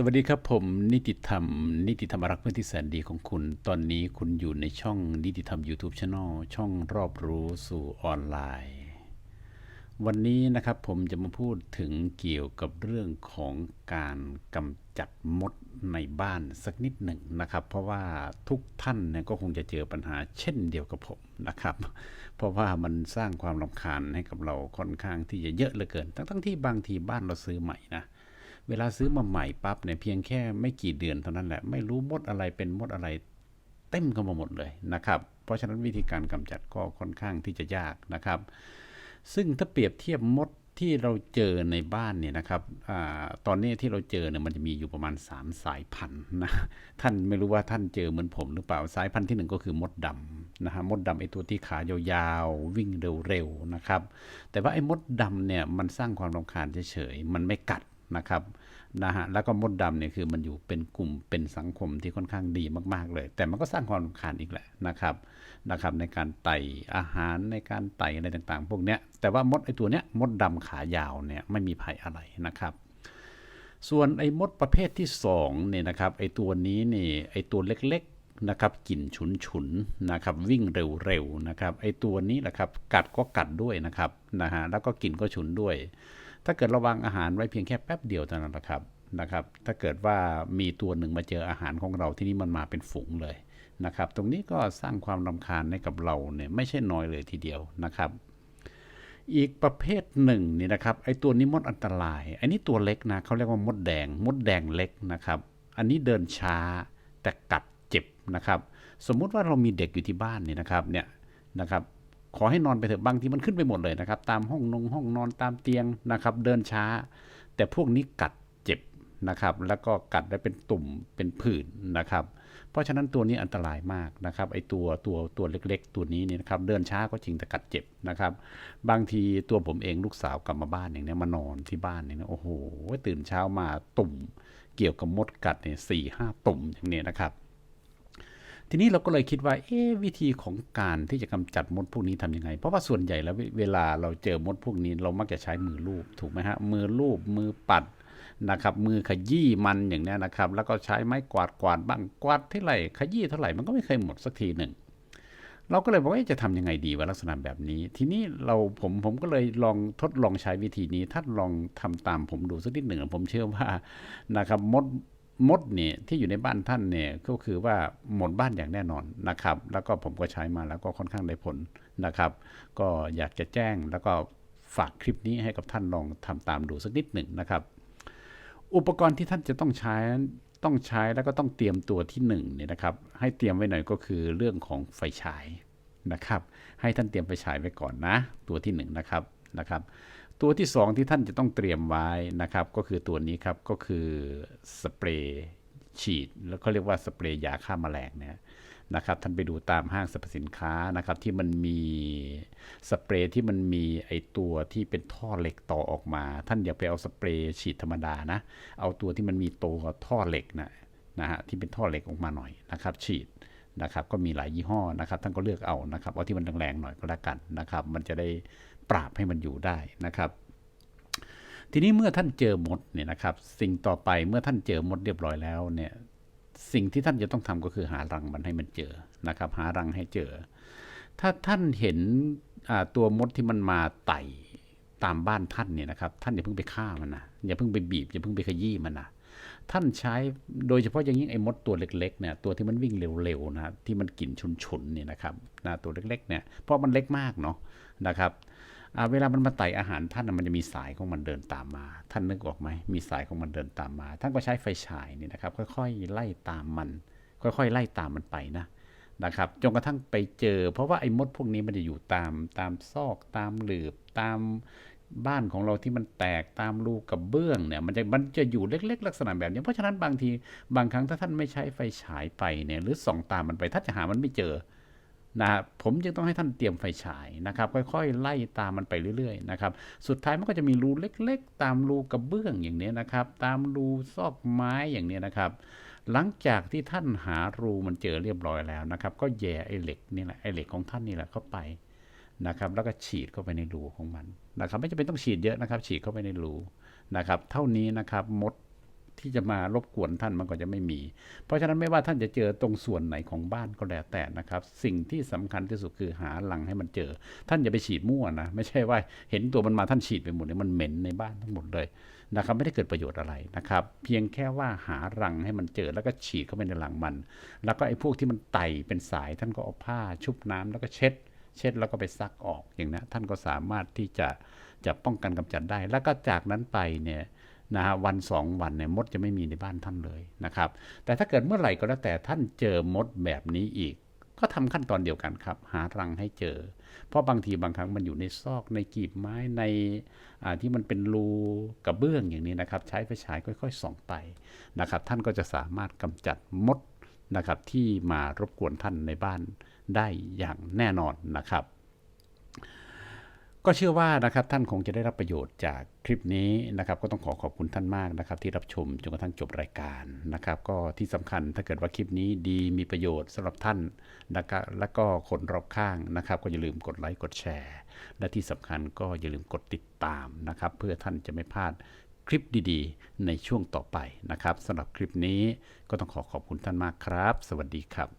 สวัสดีครับผม นิติธรรม นิติธรรมรักเพื่อนที่แสนดีของคุณ ตอนนี้คุณอยู่ในช่องนิติธรรม YouTube c h a n e l ช่องรอบรู้สู่ออนไลน์ วันนี้นะครับผมจะมาพูดถึงเกี่ยวกับเรื่องของการกำจัดมดในบ้านสักนิดหนึ่งนะครับ เพราะว่าทุกท่านเนี่ยก็คงจะเจอปัญหาเช่นเดียวกับผมนะครับ เพราะว่ามันสร้างความรำคาญให้กับเราค่อนข้างที่จะเยอะเหลือเกิน ทั้งๆที่บางทีบ้านเราซื้อใหม่นะ เวลาซื้อมาใหม่ปั๊บเนี่ยเพียงแค่ไม่กี่เดือนเท่านั้นแหละ ไม่รู้มดอะไรเป็นมดอะไรเต็มเข้ามาหมดเลยนะครับ เพราะฉะนั้นวิธีการกำจัดก็ค่อนข้างที่จะยากนะครับ ซึ่งถ้าเปรียบเทียบมดที่เราเจอในบ้านเนี่ยนะครับอตอนนี้ที่เราเจอเนี่ยมันจะมีอยู่ประมาณ 3 สายพันธุ์นะท่านไม่รู้ว่าท่านเจอเหมือนผมหรือเปล่าสายพันธุ์ที่หนึ่งก็คือมดดำนะฮะมดดำไอตัวที่ขายาวๆวิ่งเร็วๆนะครับ แต่ว่าไอ้มดดำเนี่ยมันสร้างความรำคาญเฉยๆมันไม่กัด นะครับนะฮะแล้วก็มดดำเนี่ยคือมันอยู่เป็นกลุ่มเป็นสังคมที่ค่อนข้างดีมาก ๆ เลย แต่มันก็สร้างความรำคาญอีกแหละนะครับนะครับ ในการไต่อาหารในการไต่อะไรต่างๆ พวกเนี้ยแต่ว่ามดไอตัวเนี้ยมดดำขายาวเนี่ยไม่มีภัยอะไรนะครับ ส่วนไอ้มดประเภทที่2เนี่ยนะครับไอ้ตัวนี้นี่ไอ้ตัวเล็กๆนะครับกลิ่นฉุนๆนะครับวิ่งเร็วๆนะครับไอ้ตัวนี้แหละครับกัดก็กัดด้วยนะครับนะฮะแล้วก็กลิ่นก็ฉุนด้วย ถ้าเกิดระวังอาหารไว้เพียงแค่แป๊บเดียวเท่านั้นแหละครับนะครับ ถ้าเกิดว่ามีตัวหนึ่งมาเจออาหารของเราที่นี่มันมาเป็นฝูงเลยนะครับ ตรงนี้ก็สร้างความรำคาญให้กับเราเนี่ยไม่ใช่น้อยเลยทีเดียวนะครับอีกประเภทหนึ่งนี่นะครับไอ้ตัวนี้มดอันตรายอันนี้ตัวเล็กนะเขาเรียกว่ามดแดง มดแดงเล็กนะครับ อันนี้เดินช้าแต่กัดเจ็บนะครับ สมมุติว่าเรามีเด็กอยู่ที่บ้านนี่นะครับเนี่ยนะครับ ขอให้นอนไปเถอะบางทีมันขึ้นไปหมดเลยนะครับ ตามห้องนงห้องนอนตามเตียงนะครับ เดินช้า แต่พวกนี้กัดเจ็บนะครับ แล้วก็กัดได้เป็นตุ่มเป็นผื่นนะครับ เพราะฉะนั้นตัวนี้อันตรายมากนะครับไอตัวตัวตัวเล็ก ๆ ตัวนี้เนี่ยนะครับ เดินช้าก็จริงแต่กัดเจ็บนะครับ บางทีตัวผมเองลูกสาวกลับมาบ้านอย่างนี้มานอนที่บ้านอย่างเนี้ยโอ้โหตื่นเช้ามาตุ่ม เกี่ยวกับมดกัดเนี่ยสี่ห้าตุ่มอย่างนี้นะครับ ทีนี้เราก็เลยคิดว่า เอ๊วิธีของการที่จะกำจัดมดพวกนี้ทำยังไง เพราะว่าส่วนใหญ่แล้วเวลาเราเจอมดพวกนี้ เรามักจะใช้มือลูบถูกไหมฮะ มือลูบมือปัดนะครับ มือขยี้มันอย่างนี้นะครับ แล้วก็ใช้ไม้กวาดกวาดบ้างกวาดเท่าไหร่ขยี้เท่าไหร่มันก็ไม่เคยหมดสักทีหนึ่งเราก็เลยบอกว่าจะทำยังไงดีวะลักษณะแบบนี้ ทีนี้เราผมผมก็เลยลองทดลองใช้วิธีนี้ท่านลองทำตามผมดูสักนิดหนึ่งผมเชื่อว่านะครับมด มดเนี่ยที่อยู่ในบ้านท่านเนี่ยก็คือว่าหมดบ้านอย่างแน่นอนนะครับ แล้วก็ผมก็ใช้มาแล้วก็ค่อนข้างได้ผลนะครับ ก็อยากจะแจ้งแล้วก็ฝากคลิปนี้ให้กับท่านลองทำตามดูสักนิดหนึ่งนะครับ อุปกรณ์ที่ท่านจะต้องใช้ต้องใช้แล้วก็ต้องเตรียมตัวที่หนึ่งเนี่ยนะครับ ให้เตรียมไว้หน่อยก็คือเรื่องของไฟฉายนะครับ ให้ท่านเตรียมไฟฉายไว้ก่อนนะ ตัวที่หนึ่งนะครับนะครับ ตัวที่ 2 ที่ท่านจะต้องเตรียมไว้นะครับ ก็คือตัวนี้ครับก็คือสเปรย์ฉีด แล้วเขาเรียกว่าสเปรย์ยาฆ่าแมลงเนี่ยนะครับท่านไปดูตามห้างสรรพสินค้านะครับที่มันมีสเปรย์ที่มันมีไอตัวที่เป็นท่อเหล็กต่อออกมา ท่านอย่าไปเอาสเปรย์ฉีดธรรมดานะเอาตัวที่มันมีตัวท่อเหล็กนะนะฮะที่เป็นท่อเหล็กออกมาหน่อยนะครับ ฉีด นะครับ ก็มีหลายยี่ห้อนะครับท่านก็เลือกเอานะครับเอาที่มันแรงๆหน่อยก็แล้วกันนะครับ มันจะได้ปราบให้มันอยู่ได้นะครับทีนี้เมื่อท่านเจอมดเนี่ยนะครับ สิ่งต่อไปเมื่อท่านเจอมดเรียบร้อยแล้วเนี่ยสิ่งที่ท่านจะต้องทำก็คือหารังมันให้มันเจอนะครับ หารังให้เจอ ถ้าท่านเห็นตัวมดที่มันมาไต่ตามบ้านท่านเนี่ยนะครับ ท่านอย่าเพิ่งไปฆ่ามันนะอย่าเพิ่งไปบีบอย่าเพิ่งไปขยี้มันนะ ท่านใช้โดยเฉพาะอย่างยิ่งไอ้มดตัวเล็กๆเนี่ยตัวที่มันวิ่งเร็วๆนะที่มันกลิ่นฉุนๆเนี่ยนะครับนะตัวเล็กๆเนี่ยเพราะมันเล็กมากเนาะนะครับเวลามันมาไต่อาหารท่านมันจะมีสายของมันเดินตามมา ท่านนึกออกไหมมีสายของมันเดินตามมา ท่านก็ใช้ไฟฉายนี่นะครับ ค่อยๆไล่ตามมัน ค่อยๆไล่ตามมันไปนะนะครับจนกระทั่งไปเจอ เพราะว่าไอ้มดพวกนี้มันจะอยู่ตามตามซอกตามหลืบตาม บ้านของเราที่มันแตกตามรูกับเบื้องเนี่ยมันจะมันจะอยู่เล็ก ๆ ลักษณะแบบนี้เพราะฉะนั้นบางทีบางครั้งถ้าท่านไม่ใช้ไฟฉายไปเนี่ยหรือส่องตามมันไปท่านจะหามันไม่เจอนะครับผมจึงต้องให้ท่านเตรียมไฟฉายนะครับ ค่อยๆ ไล่ตามมันไปเรื่อยๆนะครับสุดท้ายมันก็จะมีรูเล็ก ๆ ตามรูกระเบื้องอย่างนี้นะครับ ตามรูซอกไม้อย่างนี้นะครับ หลังจากที่ท่านหารูมันเจอเรียบร้อยแล้วนะครับ ก็แย่ไอ้เหล็กนี่แหละไอ้เหล็กของท่านนี่แหละเข้าไป นะครับแล้วก็ฉีดเข้าไปในรูของมันนะครับไม่จำเป็นต้องฉีดเยอะนะครับ ฉีดเข้าไปในรูนะครับเท่านี้นะครับมดที่จะมารบกวนท่านมันก็จะไม่มี เพราะฉะนั้นไม่ว่าท่านจะเจอตรงส่วนไหนของบ้านก็แล้วแต่นะครับ สิ่งที่สำคัญที่สุดคือหารังให้มันเจอ ท่านอย่าไปฉีดมั่วนะ ไม่ใช่ว่าเห็นตัวมันมาท่านฉีดไปหมดเนี่ยมันเหม็นในบ้านทั้งหมดเลยนะครับ ไม่ได้เกิดประโยชน์อะไรนะครับ เพียงแค่ว่าหารังให้มันเจอแล้วก็ฉีดเข้าไปในรังมัน แล้วก็ไอ้พวกที่มันไต่เป็นสายท่านก็เอาผ้าชุบน้ำแล้วก็เช็ด เช็ดแล้วก็ไปซักออกอย่างนี้นท่านก็สามารถที่จะจะป้องกันกำจัดได้ แล้วก็จากนั้นไปเนี่ยนะฮะวันสองวันเนี่ยมดจะไม่มีในบ้านท่านเลยนะครับ แต่ถ้าเกิดเมื่อไหร่ก็แล้วแต่ท่านเจอมดแบบนี้อีก ก็ทำขั้นตอนเดียวกันครับ หารังให้เจอ เพราะบางทีบางครั้งมันอยู่ในซอกในกีบไม้ในอ่าที่มันเป็นรูกระเบื้องอย่างนี้นะครับ ใช้ไฟฉายค่อย ๆ ส่องไปนะครับ ท่านก็จะสามารถกำจัดมดนะครับที่มารบกวนท่านในบ้าน ได้อย่างแน่นอนนะครับ ก็เชื่อว่านะครับท่านคงจะได้รับประโยชน์จากคลิปนี้นะครับ ก็ต้องขอขอบคุณท่านมากนะครับ ที่รับชมจนกระทั่งจบรายการนะครับ ก็ที่สำคัญถ้าเกิดว่าคลิปนี้ดีมีประโยชน์สำหรับท่านนะครับและก็คนรอบข้างนะครับ ก็อย่าลืมกดไลค์กดแชร์ และที่สำคัญก็อย่าลืมกดติดตามนะครับ เพื่อท่านจะไม่พลาดคลิปดีๆ ในช่วงต่อไปนะครับสำหรับคลิปนี้ก็ต้องขอขอบคุณท่านมากครับ สวัสดีครับ